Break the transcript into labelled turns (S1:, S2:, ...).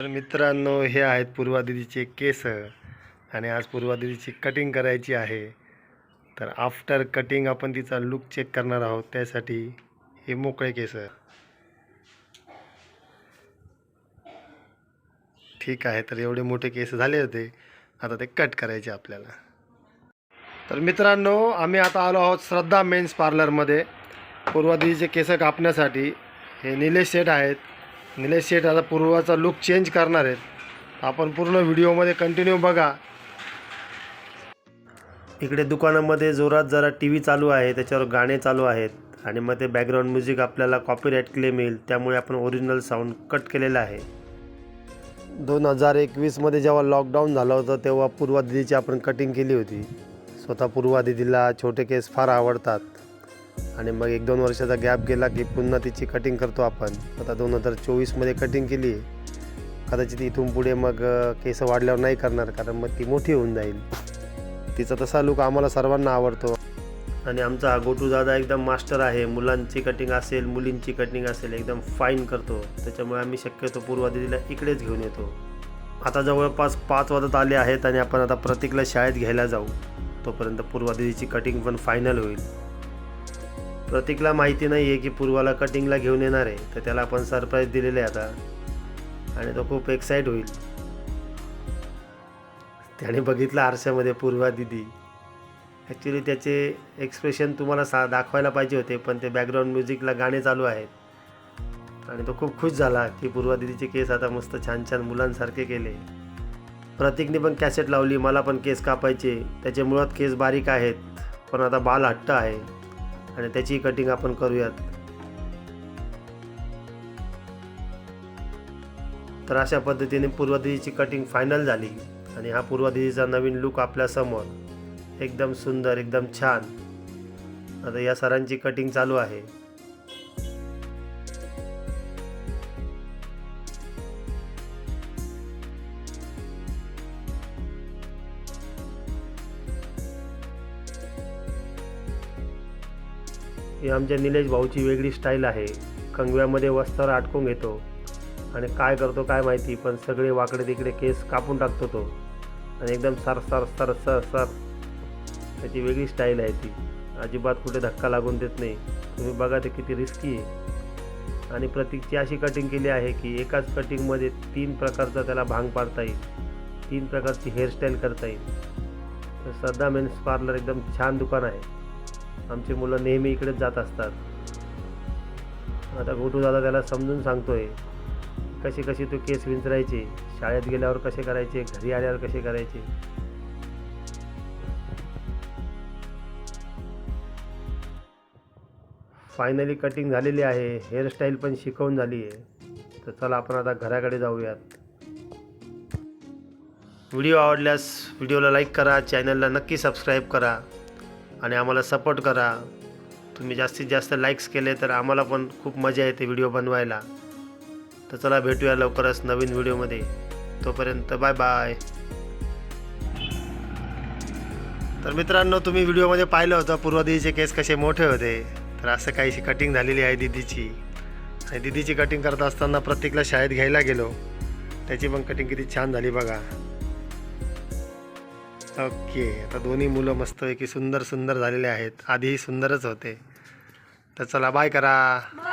S1: तर मित्रांनो हे आहेत पूर्वा दिदीचे केस आणि आज पूर्वा दिदीची कटिंग करायची आहे. तर आफ्टर कटिंग आपण तिचा लुक चेक करणार आहोत. त्यासाठी हे मोकळे केस. ठीक आहे तर एवढे मोठे केस झाले होते. आता ते कट करायचे आपल्याला. तर मित्रांनो आम्ही आता आलो आहोत श्रद्धा मेन्स पार्लरमध्ये. पूर्वा दिदीचे केस कापण्यासाठी हे निलेश शेठ आहेत. निलेश शेठ आता पूर्वाचा लुक चेंज करणार आहेत. आपण पूर्ण व्हिडिओमध्ये कंटिन्यू बघा. इकडे दुकानामध्ये जोरात जरा टी व्ही चालू आहे त्याच्यावर गाणे चालू आहेत आणि मग ते बॅकग्राऊंड म्युझिक आपल्याला कॉपीराईट क्लेम येईल त्यामुळे आपण ओरिजिनल साऊंड कट केलेलं आहे. दोन हजार एकवीसमध्ये जेव्हा लॉकडाऊन झालं होतं तेव्हा पूर्वा दिदीची आपण कटिंग केली होती. स्वतः पूर्वा दिदीला छोटे केस फार आवडतात. आणि मग एक दोन वर्षाचा गॅप गेला की पुन्हा तिची कटिंग करतो आपण. आता दोन हजार चोवीसमध्ये कटिंग केली कदाचित इथून पुढे मग केस वाढल्यावर नाही करणार कारण मग ती मोठी होऊन जाईल. तिचा तसा लुक आम्हाला सर्वांना आवडतो. आणि आमचा हा गोटू दादा एकदम मास्टर आहे. मुलांची कटिंग असेल मुलींची कटिंग असेल एकदम फाईन करतो. त्याच्यामुळे आम्ही शक्यतो पूर्वा दिदीला इकडेच घेऊन येतो. आता जवळपास पाच वाजत आले आहेत आणि आपण आता प्रतीकला शाळेत घ्यायला जाऊ. तोपर्यंत पूर्वा दिदीची कटिंग पण फायनल होईल. प्रतीकला माहिती नाही आहे की पूर्वाला कटिंगला घेऊन येणार आहे. तर त्याला आपण सरप्राईज दिलेलं आहे आता. आणि तो खूप एक्साईट होईल. त्याने बघितलं आरशामध्ये पूर्वा दिदी. ॲक्च्युली त्याचे एक्सप्रेशन तुम्हाला सा दाखवायला पाहिजे होते पण ते बॅकग्राऊंड म्युझिकला गाणे चालू आहेत. आणि तो खूप खुश झाला की पूर्वा दिदीचे केस आता मस्त छान छान मुलांसारखे केले. प्रतीकने पण कॅसेट लावली मला पण केस कापायचे. त्याचे मुळात केस बारीक आहेत पण आता बाल हट्ट आहे. आणि त्याची कटिंग आपण करूयात. तर अशा पद्धतीने पूर्वदिजीची कटिंग फायनल झाली आणि हा पूर्वादिदीचा नवीन लुक आपल्यासमोर एकदम सुंदर एकदम छान. आता या सरांची कटिंग चालू आहे. ही आमच्या निलेश भाऊची वेगळी स्टाईल आहे. कंगव्यामध्ये वस्त्र अटकून घेतो. आणि काय करतो काय माहिती पण सगळे वाकडे तिकडे केस कापून टाकतो तो. आणि एकदम sir sir sir. Sir sir त्याची वेगळी स्टाईल आहे ती. अजिबात कुठे धक्का लागून देत नाही. तुम्ही बघा ते किती रिस्की आहे. आणि प्रतीकची अशी कटिंग केली आहे की एकाच कटिंगमध्ये तीन प्रकारचा त्याला भांग पाडता येईल. तीन प्रकारची हेअरस्टाईल करता येईल. तर श्रद्धा मेन्स पार्लर एकदम छान दुकान आहे. आमची मुलं नेहमी इकडेच जात असतात. आता गोटू दादा त्याला समजून सांगतोय कशी कशी तू केस विंचरायचे शाळेत गेल्यावर कसे करायचे घरी आल्यावर कसे करायचे? फायनली कटिंग झालेली आहे हेअरस्टाईल पण शिकवून झाली आहे तर चला आपण आता घराकडे जाऊयात. व्हिडिओ आवडल्यास व्हिडिओला लाईक करा चॅनलला नक्की सबस्क्राईब करा. आणि आम्हाला सपोर्ट करा. तुम्ही जास्तीत जास्त लाईक्स केले तर आम्हाला पण खूप मजा येते व्हिडिओ बनवायला. तर चला भेटूया लवकरच नवीन व्हिडिओमध्ये तोपर्यंत बाय बाय तर मित्रांनो तुम्ही व्हिडिओमध्ये पाहिलं होतं पूर्वदीचे केस कसे मोठे होते. तर असं काहीशी कटिंग झालेली आहे दिदीची. आणि दिदीची कटिंग करत असताना प्रत्येकला शाळेत घ्यायला गेलो. त्याची पण कटिंग किती छान झाली बघा. ओके आता दोन्ही मुलं मस्तपैकी सुंदर सुंदर झालेले आहेत. आधीही सुंदरच होते. तर चला बाय करा.
S2: बाय